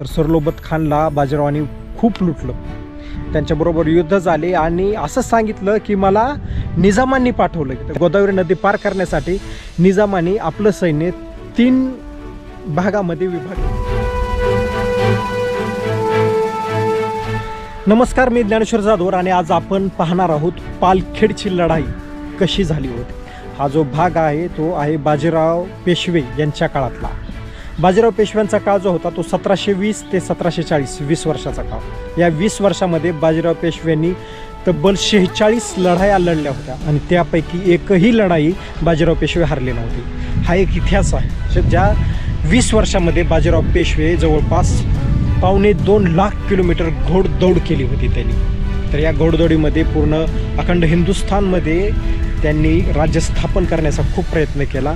तर सरलोबत खानला बाजीरावांनी खूप लुटलं. त्यांच्याबरोबर युद्ध झाले आणि असं सांगितलं की मला निजामांनी पाठवलं. की गोदावरी नदी पार करण्यासाठी निजामांनी आपलं सैन्य तीन भागामध्ये विभाग नमस्कार मी ज्ञानेश्वर जाधवर आणि आज आपण पाहणार आहोत पालखेडची लढाई कशी झाली होती. हा जो भाग आहे तो आहे बाजीराव पेशवे यांच्या काळातला. बाजीराव पेशव्यांचा काळ जो होता तो सतराशे वीस ते सतराशे चाळीस वीस वर्षाचा काळ. या वीस वर्षामध्ये बाजीराव पेशव्यांनी तब्बल शेहेचाळीस लढाया लढल्या होत्या आणि त्यापैकी एकही लढाई बाजीराव पेशवे हरले नव्हते. हा एक इतिहास आहे. ज्या वीस वर्षामध्ये बाजीराव पेशवे जवळपास पावणे दोन लाख किलोमीटर घोडदौड केली होती त्यांनी. तर या घोडदौडीमध्ये पूर्ण अखंड हिंदुस्थानमध्ये त्यांनी राज्य स्थापन करण्याचा खूप प्रयत्न केला.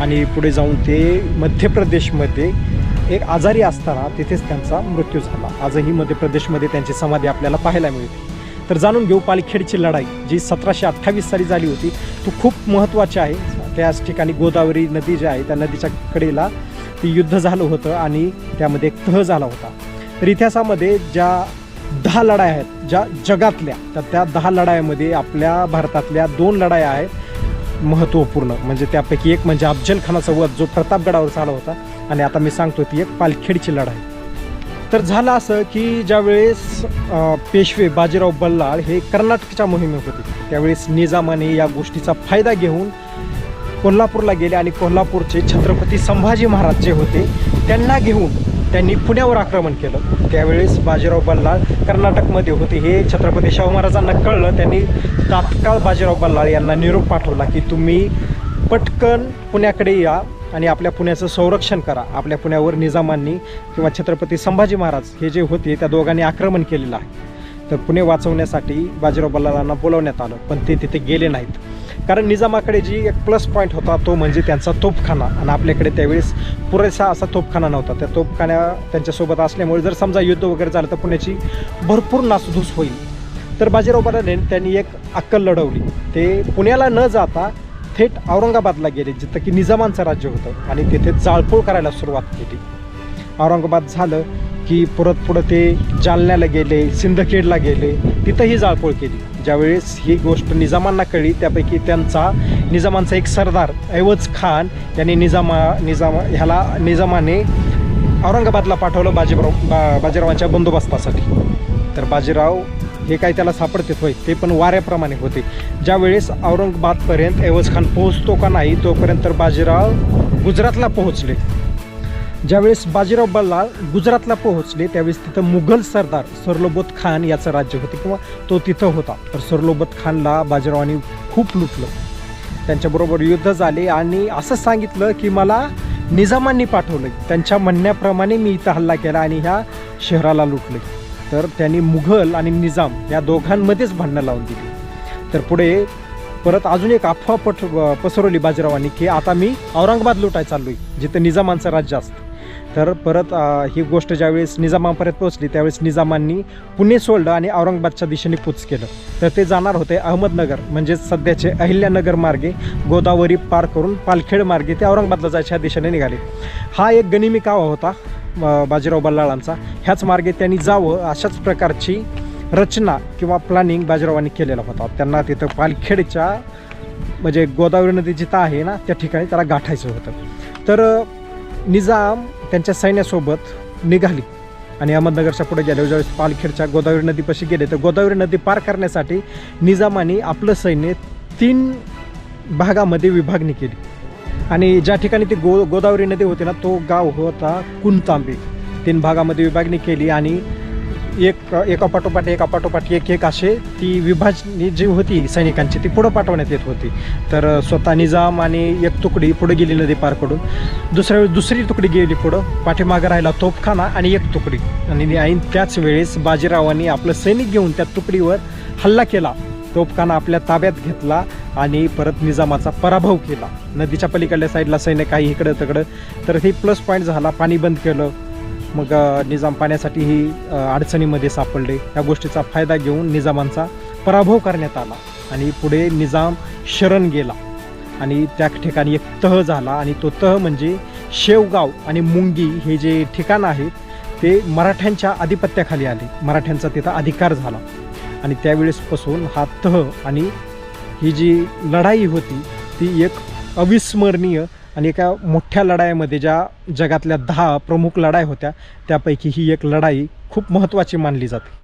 आणि पुढे जाऊन ते मध्य प्रदेशमध्ये एक आजारी असताना तिथेच त्यांचा मृत्यू झाला. आजही मध्य प्रदेशमध्ये त्यांची समाधी आपल्याला पाहायला मिळते. तर जाणून घेऊ पालखेडची लढाई जी सतराशे अठ्ठावीस साली झाली होती. तो खूप महत्त्वाची आहे. त्याच ठिकाणी गोदावरी नदी जी आहे त्या नदीच्या कडेला ती युद्ध झालं होतं आणि त्यामध्ये एक तह झाला होता. तर इतिहासामध्ये ज्या दहा लढाया आहेत ज्या जगातल्या तर त्या दहा लढायामध्ये आपल्या भारतातल्या दोन लढाया आहेत. महत्त्वपूर्ण. म्हणजे त्यापैकी एक म्हणजे अफजल खानाचा वध जो प्रतापगडावर झाला होता. आणि आता मी सांगतो ती एक पालखेडची लढाई. तर झालं असं की ज्यावेळेस पेशवे बाजीराव बल्लाळ हे कर्नाटकच्या मोहिमेत होते. त्यावेळेस निजामाने या गोष्टीचा फायदा घेऊन कोल्हापूरला गेले आणि कोल्हापूरचे छत्रपती संभाजी महाराज जे होते त्यांना घेऊन त्यांनी पुण्यावर आक्रमण केलं. त्यावेळेस बाजीराव बल्लाळ कर्नाटकमध्ये होते. हे छत्रपती शाहू महाराजांना कळलं. त्यांनी तात्काळ बाजीराव बल्लाळ यांना निरोप पाठवला की तुम्ही पटकन पुण्याकडे या आणि आपल्या पुण्याचं संरक्षण करा. आपल्या पुण्यावर निजामांनी किंवा छत्रपती संभाजी महाराज हे जे होते त्या दोघांनी आक्रमण केलेलं आहे. तर पुणे वाचवण्यासाठी बाजीराव बल्लाळांना बोलवण्यात आलं पण ते तिथे गेले नाहीत. कारण निजामाकडे जी एक प्लस पॉईंट होता तो म्हणजे त्यांचा तोफखाना. आणि आपल्याकडे त्यावेळेस पुरेसा असा तोफखाना नव्हता. त्या तोफखान्या त्यांच्यासोबत असल्यामुळे जर समजा युद्ध वगैरे झालं तर पुण्याची भरपूर नासधूस होईल. तर बाजीराव त्यांनी एक अक्कल लढवली. ते पुण्याला न जाता थेट औरंगाबादला गेले जिथं की निजामांचं राज्य होतं. आणि तिथे जाळपोळ करायला सुरुवात केली. औरंगाबाद झालं की परत पुढं ते जालन्याला गेले सिंदखेडला गेले. तिथंही जाळपोळ केली. ज्यावेळेस ही गोष्ट निजामांना कळली त्यापैकी त्यांचा निजामांचा एक सरदार ऐवज खान यांनी निजामा निजामा ह्याला निजामाने औरंगाबादला पाठवलं बाजीराव बा बाजीरावांच्या बंदोबस्तासाठी. तर बाजीराव हे काय त्याला सापडतेत होय ते पण वाऱ्याप्रमाणे होते. ज्यावेळेस औरंगाबादपर्यंत ऐवज खान पोहोचतो का नाही तोपर्यंत तर बाजीराव गुजरातला पोहोचले. ज्यावेळेस बाजीराव बल्लाळ गुजरातला पोहोचले त्यावेळेस तिथं मुघल सरदार सरलोबत खान याचं राज्य होते किंवा तो तिथं होता. तर सरलोबत खानला बाजीरावांनी खूप लुटलं. त्यांच्याबरोबर युद्ध झाले आणि असं सांगितलं की मला निजामांनी पाठवलं त्यांच्या म्हणण्याप्रमाणे मी इथं हल्ला केला आणि ह्या शहराला लुटले तर त्यांनी मुघल आणि निजाम या दोघांमध्येच भांडणं लावून दिली. तर पुढे परत अजून एक अफवा पट पसरवली बाजीरावांनी की आता मी औरंगाबाद लुटायला चाललोय जिथं निजामांचं राज्य असतं. तर परत ही गोष्ट ज्यावेळेस निजामापर्यंत पोहोचली त्यावेळेस निजामांनी पुणे सोडलं आणि औरंगाबादच्या दिशेने कूच केलं. तर ते जाणार होते अहमदनगर म्हणजेच सध्याचे अहिल्यानगर मार्गे गोदावरी पार करून पालखेड मार्गे ते औरंगाबादला जायच्या दिशेने निघाले. हा एक गनिमी कावा होता बाजीराव बल्लाळांचा. ह्याच मार्गे त्यांनी जावं अशाच प्रकारची रचना किंवा प्लॅनिंग बाजीरावांनी केलेला होता. त्यांना तिथं पालखेडच्या म्हणजे गोदावरी नदी जिथं आहे ना त्या ठिकाणी त्याला गाठायचं होतं. तर निजाम त्यांच्या सैन्यासोबत निघाली. आणि अहमदनगरच्या पुढे गेल्या ज्यावेळेस पालखेडच्या गोदावरी नदीपाशी गेले तर गोदावरी नदी पार करण्यासाठी निजामाने आपलं सैन्य तीन भागामध्ये विभागणी केली. आणि ज्या ठिकाणी ती गो गोदावरी नदी होती ना तो गाव होता कुंतांबे. तीन भागामध्ये विभागणी केली आणि एक एका पाठोपाठ एका पाठोपाठ एक एक असे ती विभाजनी जी होती सैनिकांची ती पुढं पाठवण्यात येत होती. तर स्वतः निजाम आणि एक तुकडी पुढे गेली नदी पार करून दुसऱ्या वेळेस दुसरी तुकडी गेली पुढं. पाठीमागं राहिला तोफखाना आणि एक तुकडी. आणि त्याच वेळेस बाजीरावांनी आपलं सैनिक घेऊन त्या तुकडीवर हल्ला केला. तोफखाना आपल्या ताब्यात घेतला आणि परत निजामाचा पराभव केला. नदीच्या पलीकडल्या साईडला सैन्य काही इकडं तिकडं तर हे प्लस पॉईंट झाला. पाणी बंद केलं. मग निजाम पाण्यासाठीही ही अडचणीमध्ये सापडले. या गोष्टीचा फायदा घेऊन निजामांचा पराभव करण्यात आला आणि पुढे निजाम शरण गेला. आणि त्या ठिकाणी एक तह झाला आणि तो तह म्हणजे शेवगाव आणि मुंगी हे जे ठिकाण आहेत ते मराठ्यांच्या आधिपत्याखाली आले. मराठ्यांचा तिथं अधिकार झाला. आणि त्यावेळेसपासून हा तह आणि ही जी लढाई होती ती एक अविस्मरणीय आणि एका मोठ्या लढाईमध्ये ज्या जगातल्या दहा प्रमुख लढाई होत्या त्यापैकी ही एक लढाई खूप महत्त्वाची मानली जाते.